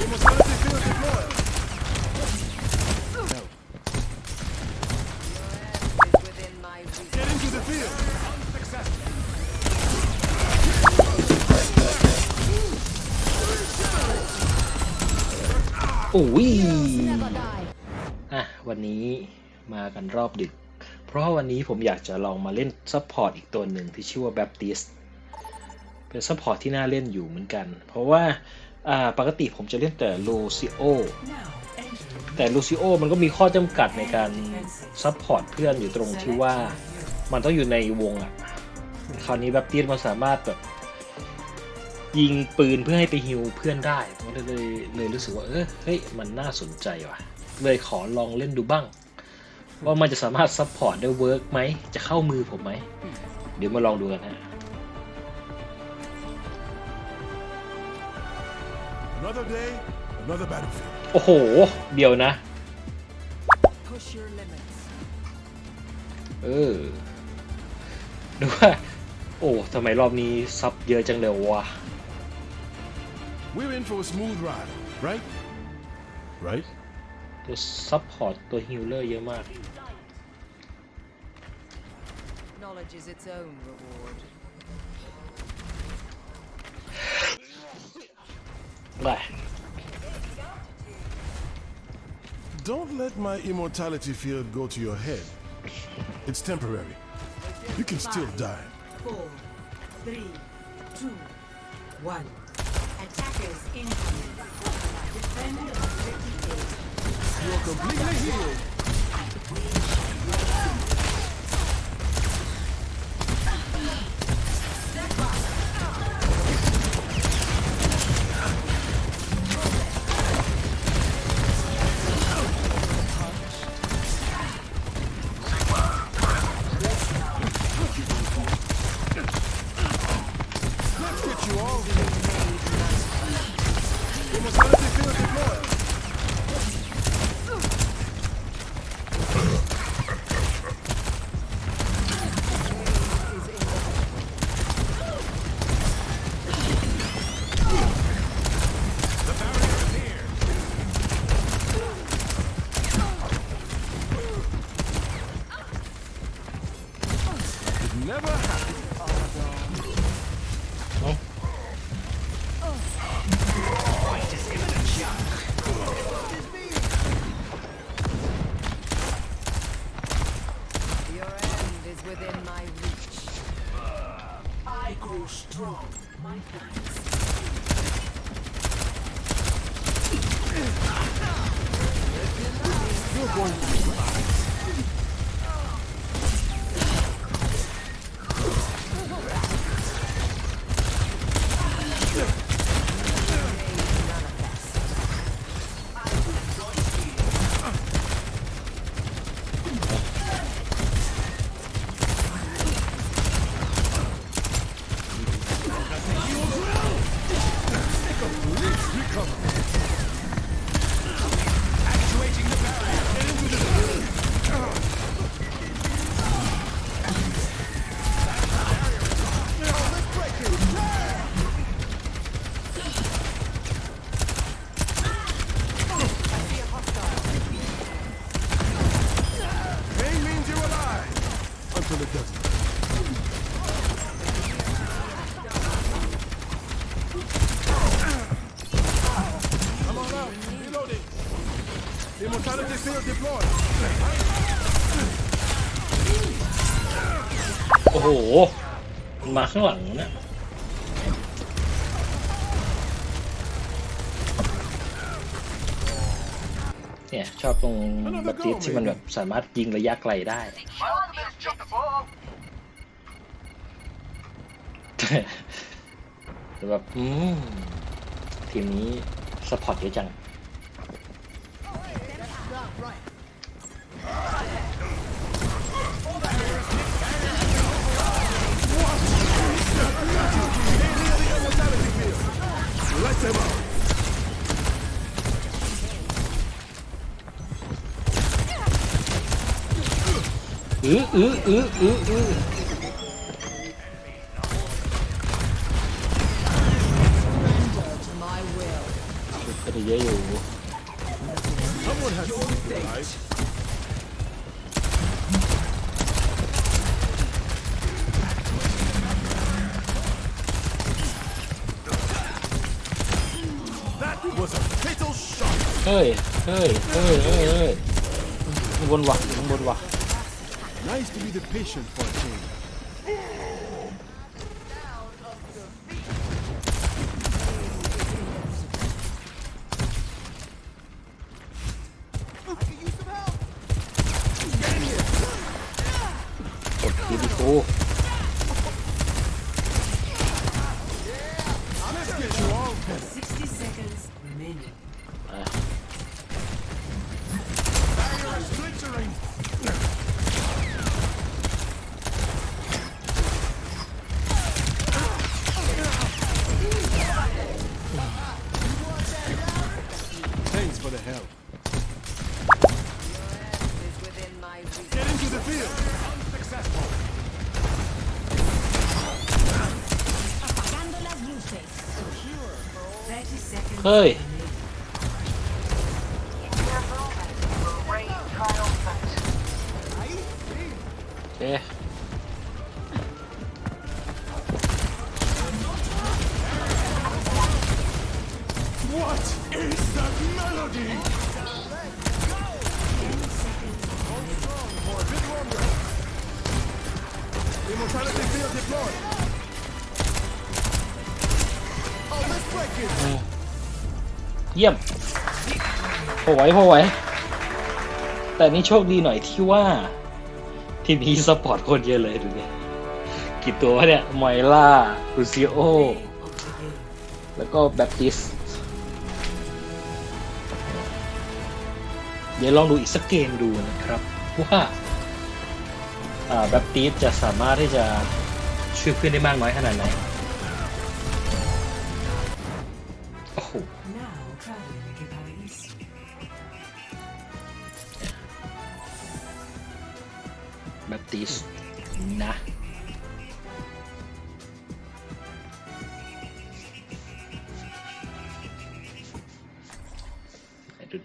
อ้ยอะวันนี้มากันรอบดึก เพราะวันนี้ผมอยากจะลองมาเล่นซัพพอร์ตอีกตัวหนึ่งที่ชื่อว่า Baptist เป็นซัพพอร์ตที่น่าเล่นอยู่เหมือนกัน เพราะว่า ปกติผมจะเล่นแต่ Lucio แต่ Lucio มันก็มีข้อจำกัดในการซัพพอร์ตเพื่อนอยู่ตรงที่ว่ามันต้องอยู่ในวงอะคราวนี้ Baptist มันสามารถแบบยิงปืนเพื่อให้ไปฮิวเพื่อนได้ผมก็เลยเลยเลยรู้สึกว่าเออเฮ้ยมันน่าสนใจว่ะ เลยขอลองเล่นดูบ้าง ว่ามันจะสามารถซัพพอร์ตได้เวิร์กไหมจะเข้ามือผมไหมเดี๋ยวมาลองดูกันฮะ Another day, another battlefield. โอ้โห เดี๋ยวนะ Push your limits. เออดูว่า โอ้ทำไมรอบนี้ซับเยอะจังเลยวะ We're in for a smooth ride, right? Right? ตัวซัพพอร์ตตัวฮิลเลอร์เยอะมาก Knowledge is its own reward. ได้ Don't let my immortality field go to your head. It's temporary. You can still die. Four, three, two, one. Attackers incoming. Defend objective A. You're completely healed. You're going to survive. cover. โอ้โหมันมาข้างหลังนะเนี่ย ชอบตรงบัตติสที่มันแบบสามารถยิงระยะไกลได้ แต่แบบ อืม ทีมนี้สปอร์ตเยอะจัง อื้ออืออืออือเยออยู่เฮ้ยเฮ้ยเฮ้ยเฮ้ยข้าบนวะบนวะ Nice to be the patient for a change. ฮ้ย โอเค เยี่ยมพอไหวพอไหวแต่นี่โชคดีหน่อยที่ว่า ทีมนี้สปอร์ตคนเยอะเลยดูดิกี่ตัวเนี่ยมอยล่าลูซิโอ แล้วก็แบปติส เดี๋ยวลองดูอีกสักเกมดูนะครับ ว่าแบปติสจะสามารถที่จะช่วยเพื่อนได้มากน้อยขนาดไหน แบปติสนะไหนดู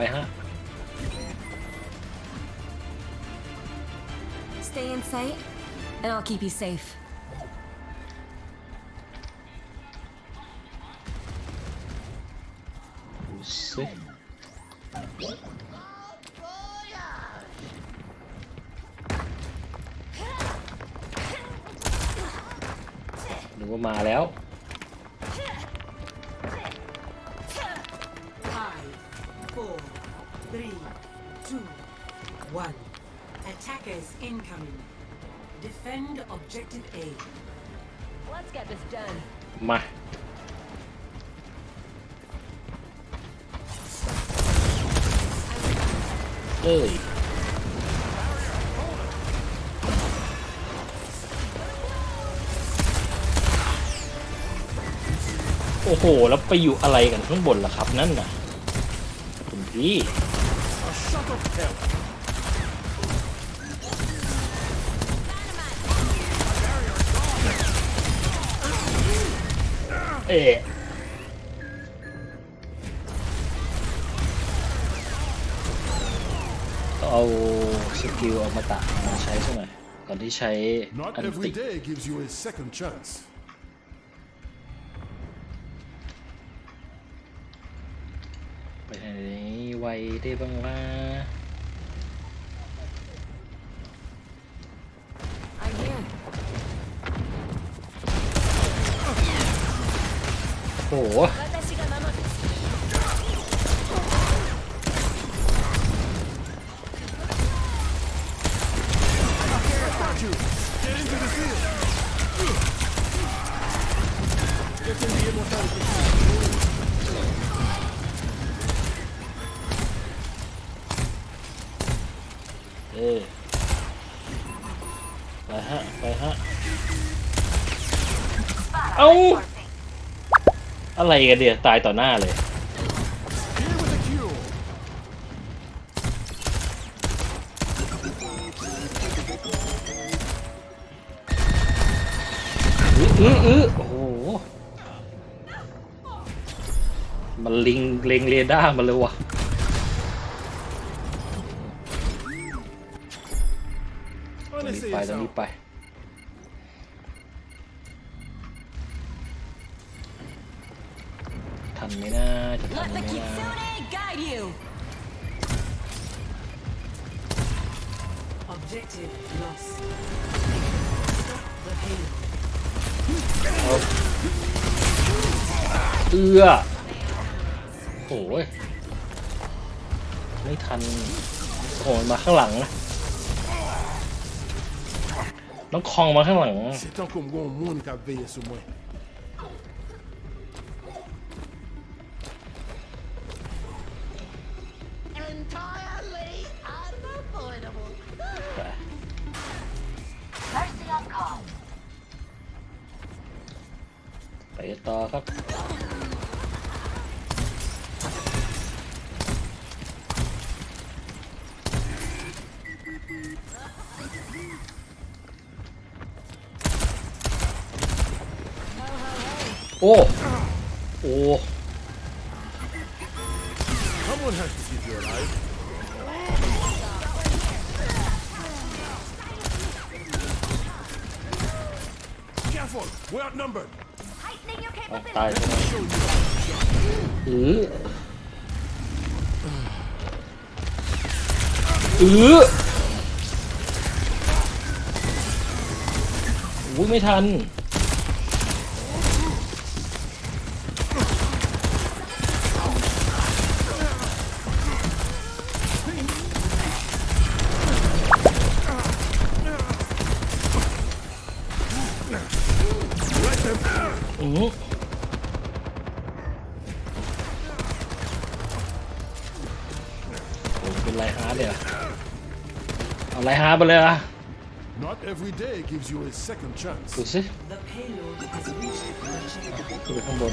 ไปฮะไปฮะ Stay in sight, and I'll keep you safe. ดูสินึกว่ามาแล้ว three, two, one. Attackers incoming. Defend objective A. Let's get this done. มา เอ้ย โอ้โห แล้วไปอยู่อะไรกันข้างบนล่ะครับนั่นน่ะคุณพี่ A shot of hell. เอ๊ะเอาสกิลอมตะมาใช้ซะหน่อยก่อนที่ใช้ Not อัน every ติ day gives you a second chance. ไปไหนไวได้บ้างล่ะ I'm here. โอ้โห ไปฮะ ไปฮะ เอ้าอะไรกันเดียตายต่อหน้าเลยอื้ออืออือโอ้โห มันลิงเลงเรดาร์มาเลยวะ ตรง Honestly, นี้ไปตรงนี้ yourself. ไปทันไหมนะจะทัน Let ไหม the นะ Kitsune guide you. Objective lost. Stop the payload. เอื้อโอ้ยไม่ทันโอ้ยมาข้างหลังนะ น้องคองมาข้างหลัง C'est tant qu'on go au monde qui a veillé sur moi. Entirely unavoidable. ไปต่อครับ โอ้โอ้ Someone has to keep you alive. Careful, we're outnumbered. เอาตายใช่ไหมอืออืออุ้ยไม่ทัน อาไรฮาร์ดไปเลยเหรอะ Not every day gives you a second chance. ดูสิ The payload has reached the checkpoint. ขึ้นไปข้างบน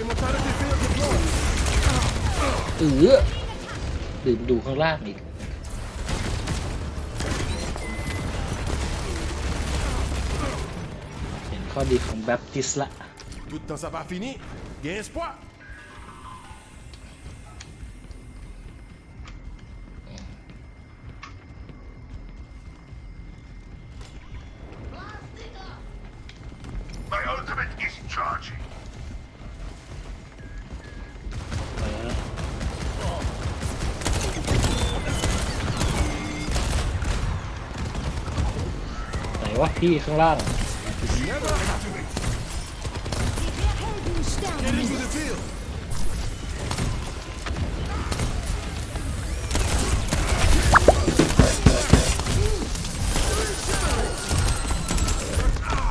Immortality field deployed. เออลืมดูข้างล่างอีก เห็นข้อดีของแบปติสละ Tout le temps ça va fini. Gain espoir. พี่ข้างล่าง Never activate. Get into the field.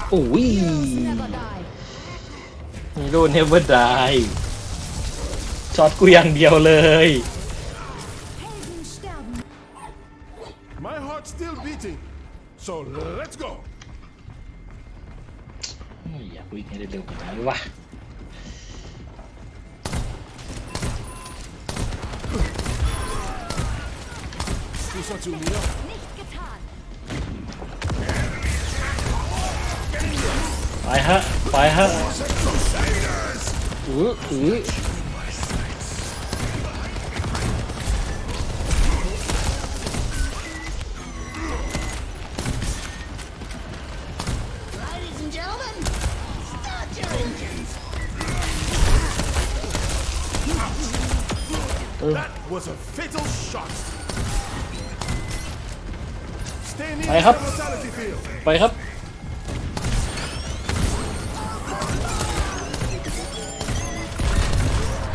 โอ้ย Never die. ฮีโร่เนเวอร์ไดช็อตกูอย่างเดียวเลย Helden sterben. My heart's still beating. So let's go. อยวได้เร็วกว่านี้วะไปฮะ ไปฮะอืออือ ไปครับ ไปครับ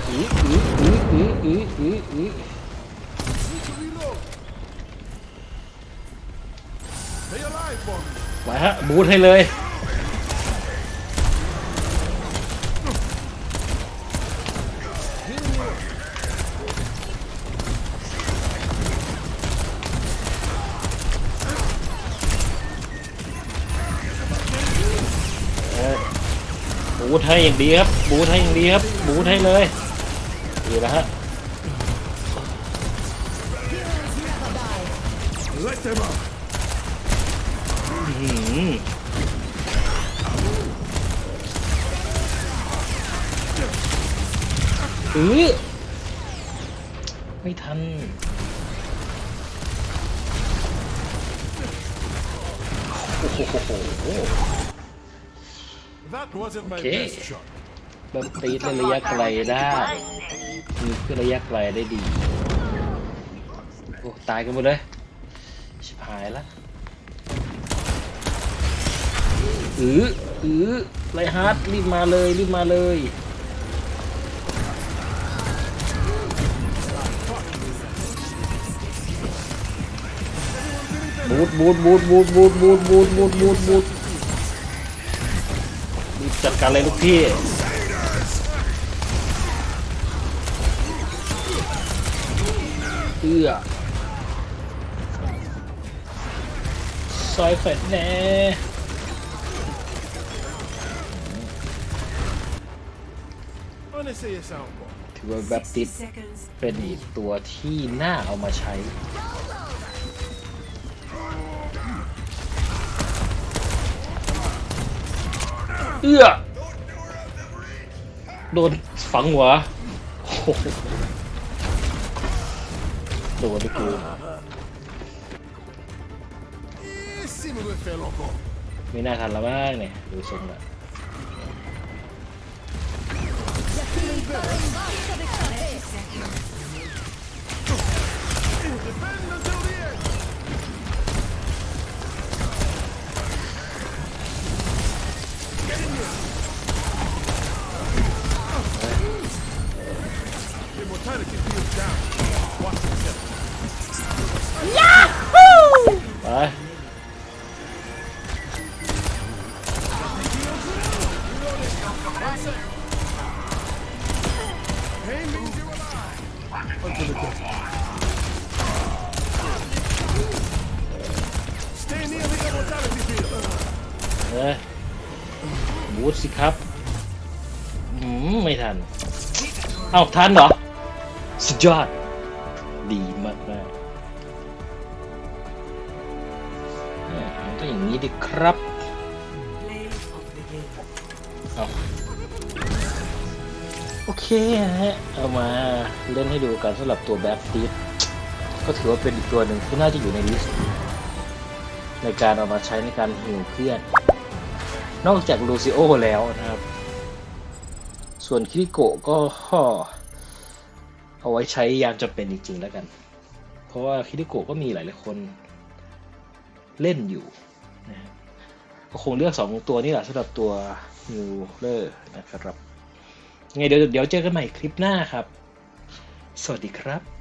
อืออืออืออืออืออืออือไปฮะบูทให้เลย บูทให้อย่างดีครับ บูทให้อย่างดีครับ บูทให้เลยดีแล้วฮะ Let them up. อื้อหืออื้อไม่ทันโอ้โห That wasn't my Okay. best shot. แบบตีในระยะไกลได้มีขึ้นระยะไกลได้ดี โอ้ ตายกันหมดเลย ชิบหายละอืออือไรฮาร์ดรีบมาเลย รีบมาเลย บูดบูดบูดบูดบูดบูดบูดบูดบูดบูดรีบ จัดการเลยลูกพี่เอื้อซอยเฟดแน่ Honestly, you sound boy. ถือว่าแบบติด Seconds. เป็นอีกตัวที่น่าเอามาใช้ เอื้อโดนฝังหัวโอ้โหโดนไปกู Eh, see me with fellow go. ไม่น่าทันแล้วบ้างเนี่ยดูทรงละ Yeah. บูทสิครับอืมไม่ทัน เอ้าทันเหรอ สุดยอด ดีมากมากๆเอ้ยมันต้องอย่างนี้ดิครับเอาโอเคฮะ เอามาเล่นให้ดูกันสำหรับตัวแบ็คตีฟก็ถือว่าเป็นอีกตัวหนึ่งที่น่าจะอยู่ในลิสต์ในการเอามาใช้ในการหิวเพื่อน นอกจากลูซิโอแล้วนะครับ ส่วนคิริโกะก็เอาไว้ใช้ยามจำเป็นจริงๆแล้วกัน เพราะว่าคิริโกะก็มีหลายๆคนเล่นอยู่นะก็คงเลือกสองตัวนี่แหละสำหรับตัวนิวเลอร์นะครับไงเดี๋ยวเดี๋ยวเจอกันใหม่คลิปหน้าครับ สวัสดีครับ